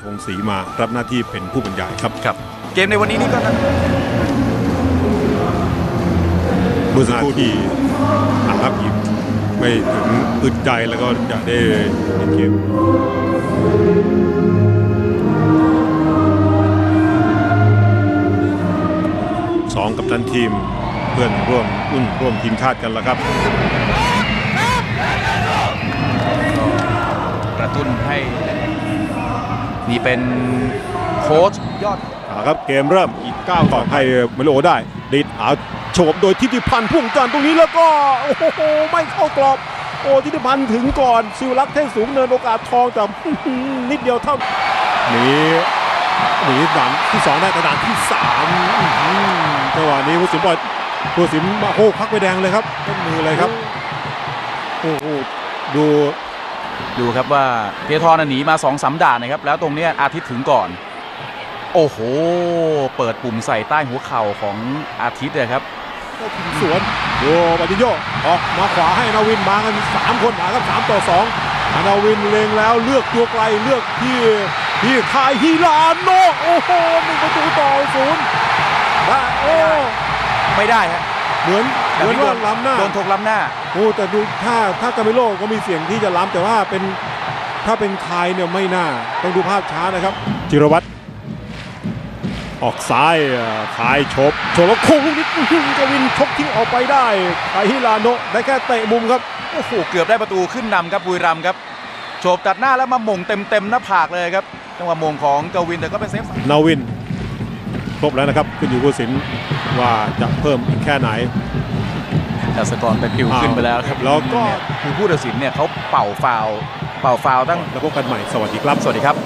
ชวงศ์ศรีมารับหน้าที่เป็นผู้บรรยายครับครับ เกมในวันนี้นี่ก็นะเมื่อสักครู่ที่อาครับอีกไม่ถึงอึดใจแล้วก็จะได้เล่นเกมสองกับทันทีมเพื่อนร่วมรุ่นร่วมทีมชาติกันแล้วครับกระตุ้นให้ นี่เป็นโค้ชยอดครับเกมเริ่มอีกก้าวต่อให้เมโลได้ดิดเอาโฉบโดยทิติพันธ์พุ่งจันตรงนี้แล้วก็โอ้โหไม่เข้ากรอบโอ้ทิติพันธ์ถึงก่อนซิวรักษ์เท่สูงเนินโอกาสทองแต่นิดเดียวเท่าหนีหนีด่านที่สองได้แต่ด่านที่สามจังหวะนี้ผู้สินบอยผู้สินมาโอ้พักไปแดงเลยครับต้นมือเลยครับโอ้โหดู ดูครับว่าเพียทรน่ะหนีมา2อสามด่านนะครับ แล้วตรงเนี้ยอาทิตย์ถึงก่อน โอ้โห เปิดปุ่มใส่ใต้หัวเข่าของอาทิตย์เลยครับก็ถึงสวนดูบัติโยออกมาขวาให้นาวินมากันสามคนมาครับสามต่อสองนาวินเล็งแล้วเลือกตัวไกลเลือกที่ที่คายฮิลาโนโอ้โหหนึ่งประตูต่อศูนย์ได้โอ้ไม่ได้ฮะ เหมือนเหมือนว่าล้ำหน้าโดนถกล้ำหน้าโอ้แต่ดูถ้าถ้ากาเมโลก็มีเสียงที่จะล้ำแต่ว่าเป็นถ้าเป็นคายเนี่ยไม่น่าต้องดูภาพช้านะครับ จิรวัตรออกซ้ายอ่าคายชบชบแล้วโค้งลูกนี้อื้อหือกวินชกทิ้งออกไปได้คายฮิลาโนได้แค่เตะมุมครับโอ้โหเกือบได้ประตูขึ้นนำครับบุรีรัมย์ครับโฉบตัดหน้าแล้วมาหม่งเต็มเต็มๆหน้าผากเลยครับจังหวะหม่งของกวินแต่ก็เป็นเซฟนาวิน ครบแล้วนะครับขึ้นอยู่ผู้สินว่าจะเพิ่มอีกแค่ไหนแต่สกอร์ไปพิวขึ้นไปแล้วครับแล้วก็คือผู้ตัดสินเนี่ยเขาเป่าฟาวล์เป่าฟาวล์ตั้งแล้วพบกันใหม่สวัสดีครับสวัสดีครับ